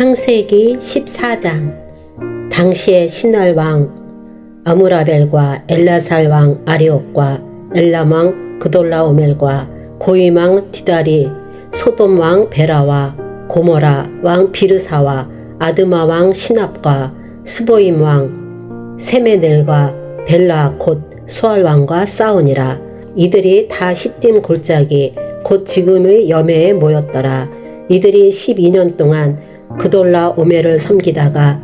창세기 14장. 당시의 신할 왕 아무라벨과 엘라살 왕 아리옥과 엘람 왕 그돌라오멜과 고임 왕 디다리 소돔 왕 베라와 고모라 왕 비르사와 아드마 왕 시납과 스보임 왕 세메넬과 벨라 곧 소알 왕과 싸우니라. 이들이 다 시딤 골짜기 곧 지금의 여매에 모였더라. 이들이 12년 동안 그돌라 오메를 섬기다가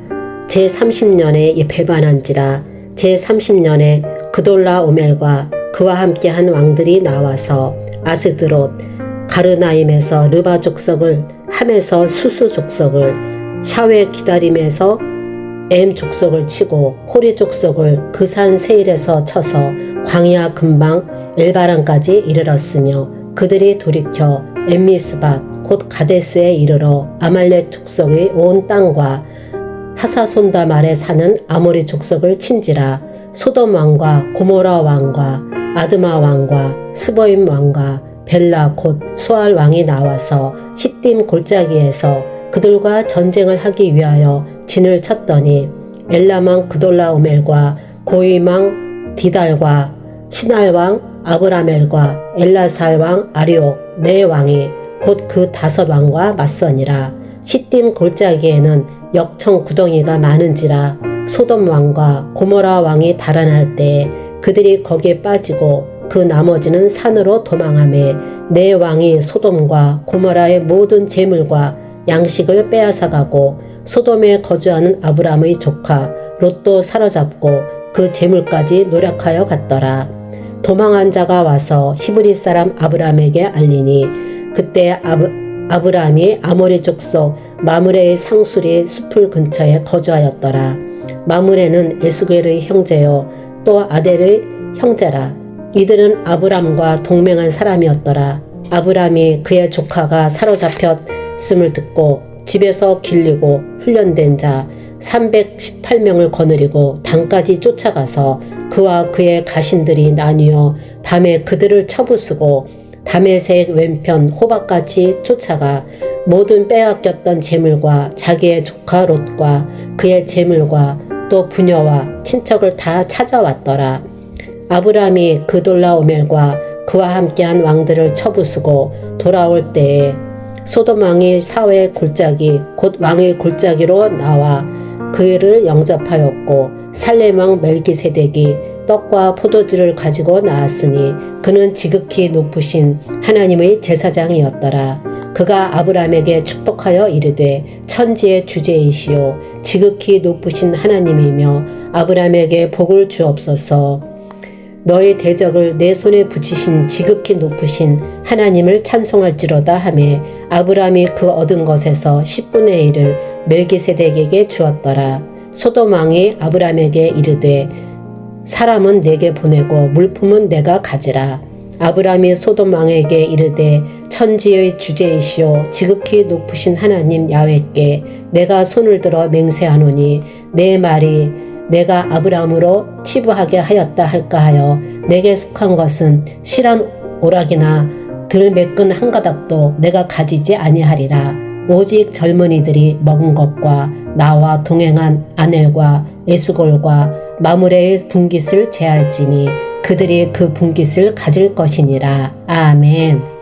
제30년에 배반한지라 제30년에 그돌라 오멜과 그와 함께한 왕들이 나와서 아스드롯 가르나임에서 르바 족속을 함에서 수수 족속을 샤웨 기다림에서 엠 족속을 치고 호리 족속을 그산 세일에서 쳐서 광야 근방 엘바란까지 이르렀으며 그들이 돌이켜 엠미스밭 곧 가데스에 이르러 아말렉 족속의 온 땅과 하사손다 말에 사는 아모리 족속을 친지라 소돔 왕과 고모라 왕과 아드마 왕과 스보임 왕과 벨라 곧 수알 왕이 나와서 시딤 골짜기에서 그들과 전쟁을 하기 위하여 진을 쳤더니 엘라망 그돌라오멜과 고이망 디달과 신할왕 아브라멜과 엘라살 왕 아리옥 네 왕이 곧 그 다섯 왕과 맞서니라 시딤 골짜기에는 역청 구덩이가 많은지라 소돔 왕과 고모라 왕이 달아날 때 그들이 거기에 빠지고 그 나머지는 산으로 도망하매 네 왕이 소돔과 고모라의 모든 재물과 양식을 빼앗아가고 소돔에 거주하는 아브람의 조카 롯도 사로잡고 그 재물까지 노력하여 갔더라. 도망한 자가 와서 히브리 사람 아브람에게 알리니 그때 아브, 아브람이 아모리 족속 마므레의 상수리 숲을 근처에 거주하였더라. 마므레는 에스겔의 형제요 또 아델의 형제라. 이들은 아브람과 동맹한 사람이었더라. 아브람이 그의 조카가 사로잡혔음을 듣고 집에서 길리고 훈련된 자 318명을 거느리고 당까지 쫓아가서 그와 그의 가신들이 나뉘어 밤에 그들을 쳐부수고 담에색 왼편 호박같이 쫓아가 모든 빼앗겼던 재물과 자기의 조카 롯과 그의 재물과 또 부녀와 친척을 다 찾아왔더라. 아브람이 그돌라 오멜과 그와 함께한 왕들을 쳐부수고 돌아올 때에 소돔 왕이 사회 골짜기 곧 왕의 골짜기로 나와 그를 영접하였고 살렘 왕 멜기세덱이 떡과 포도주를 가지고 나왔으니 그는 지극히 높으신 하나님의 제사장이었더라. 그가 아브람에게 축복하여 이르되 천지의 주제이시요 지극히 높으신 하나님이며 아브람에게 복을 주옵소서. 너의 대적을 내 손에 붙이신 지극히 높으신 하나님을 찬송할지로다 하매 아브람이 그 얻은 것에서 10분의 1을 멜기세덱에게 주었더라. 소돔 왕이 아브람에게 이르되 사람은 내게 보내고 물품은 내가 가지라. 아브람이 소돔 왕에게 이르되 천지의 주제이시오 지극히 높으신 하나님 야훼께 내가 손을 들어 맹세하노니 내 말이 내가 아브람으로 치부하게 하였다 할까 하여 내게 속한 것은 실한 오락이나 들 매끈 한 가닥도 내가 가지지 아니하리라 오직 젊은이들이 먹은 것과 나와 동행한 아넬과 에수골과 마무레의 분깃을 제할지니 그들이 그 분깃을 가질 것이니라 아멘.